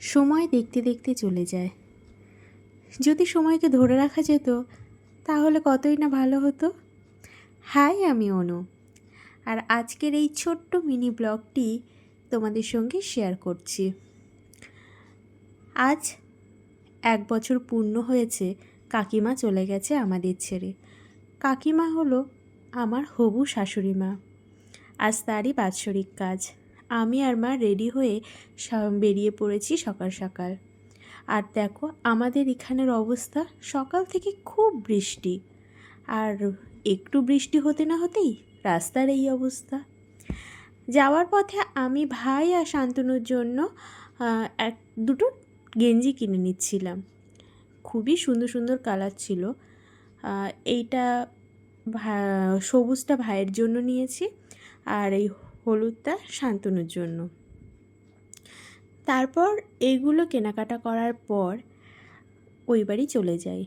সময় দেখতে দেখতে চলে যায়। যদি সময়কে ধরে রাখা যেত, তাহলে কতই না ভালো হতো? হাই, আমি অনু। আর আজকের এই ছোট্ট মিনি ব্লগটি তোমাদের সঙ্গে শেয়ার করছি। আজ এক বছর পূর্ণ হয়েছে, কাকিমা চলে গেছে আমাদের ছেড়ে। কাকিমা হলো আমার হবু শাশুড়ি মা। আজ তারই বাৎসরিক কাজ। আমি আর মা রেডি হয়ে বেরিয়ে পড়েছি সকাল সকাল। আর দেখো, আমাদের এখানের অবস্থা সকাল থেকে খুব বৃষ্টি। আর একটু বৃষ্টি হতে না হতেই রাস্তার এই অবস্থা। যাওয়ার পথে আমি ভাই আর শান্তনুর জন্য এক, দুটো গেঞ্জি কিনে নিচ্ছিলাম। খুবই সুন্দর সুন্দর কালার ছিল। এইটা সবুজটা ভাইয়ের জন্য নিয়েছি। আর এই হলুদটা শান্তনুর জন্য। তারপর এইগুলো কেনাকাটা করার পর ওই বাড়ি চলে যাই।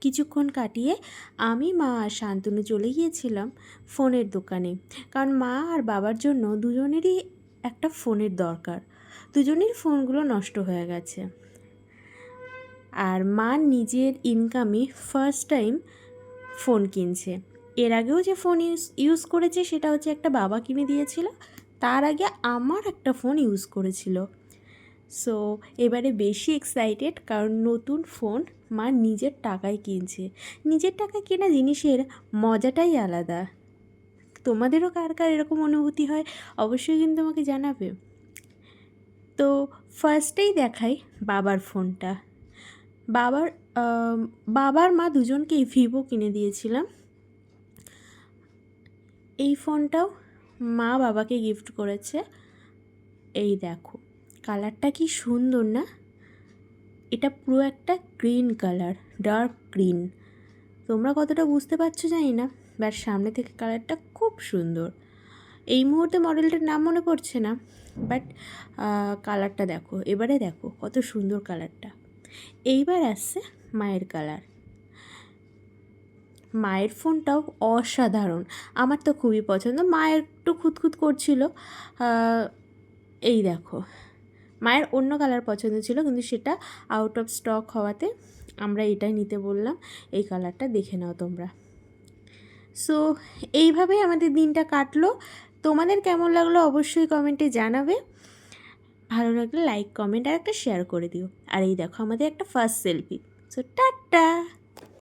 কিছুক্ষণ কাটিয়ে আমি, মা আর শান্তনু চলে গিয়েছিলাম ফোনের দোকানে। কারণ মা আর বাবার জন্য দুজনেরই একটা ফোনের দরকার। দুজনের ফোনগুলো নষ্ট হয়ে গেছে। আর মা নিজের ইনকামে ফার্স্ট টাইম ফোন কিনছে। এর আগেও যে ফোন ইউজ ইউজ করেছে সেটা হচ্ছে একটা বাবা কিনে দিয়েছিল। তার আগে আমার একটা ফোন ইউজ করেছিল। সো এবারে বেশি এক্সাইটেড কারণ নতুন ফোন মা নিজের টাকায় কিনছে। নিজের টাকায় কেনা জিনিসের মজাটাই আলাদা। তোমাদেরও কার কার এরকম অনুভূতি হয় অবশ্যই কিন্তু আমাকে জানাবে। তো ফার্স্টেই দেখাই বাবার ফোনটা। বাবার বাবার মা দুজনকেই ভিভো কিনে দিয়েছিলাম। এই ফোনটাও মা বাবাকে গিফট করেছে। এই দেখো কালারটা কি সুন্দর না? এটা পুরো একটা গ্রিন কালার ডার্ক গ্রিন তোমরা কতটা বুঝতে পারছ জানি না বাট সামনে থেকে কালারটা খুব সুন্দর। এই মুহূর্তে মডেলটার নাম মনে পড়ছে না বাট কালারটা দেখো, এবারে দেখো কত সুন্দর কালারটা এইবার আসছে মায়ের কালার মায়ের ফোনটাও অসাধারণ। আমার তো খুবই পছন্দ। মায়ের একটু খুঁতখুত করছিল। এই দেখো। মায়ের অন্য কালার পছন্দ ছিল, কিন্তু সেটা আউট অফ স্টক হওয়াতে আমরা এটাই নিতে বললাম। এই কালারটা দেখে নাও তোমরা। সো এইভাবেই আমাদের দিনটা কাটলো। তোমাদের কেমন লাগল অবশ্যই কমেন্টে জানাবে। ভালো লাগলে লাইক কমেন্ট আর একটা শেয়ার করে দিও। আর এই দেখো আমাদের একটা ফার্স্ট সেলফি সো টাটা!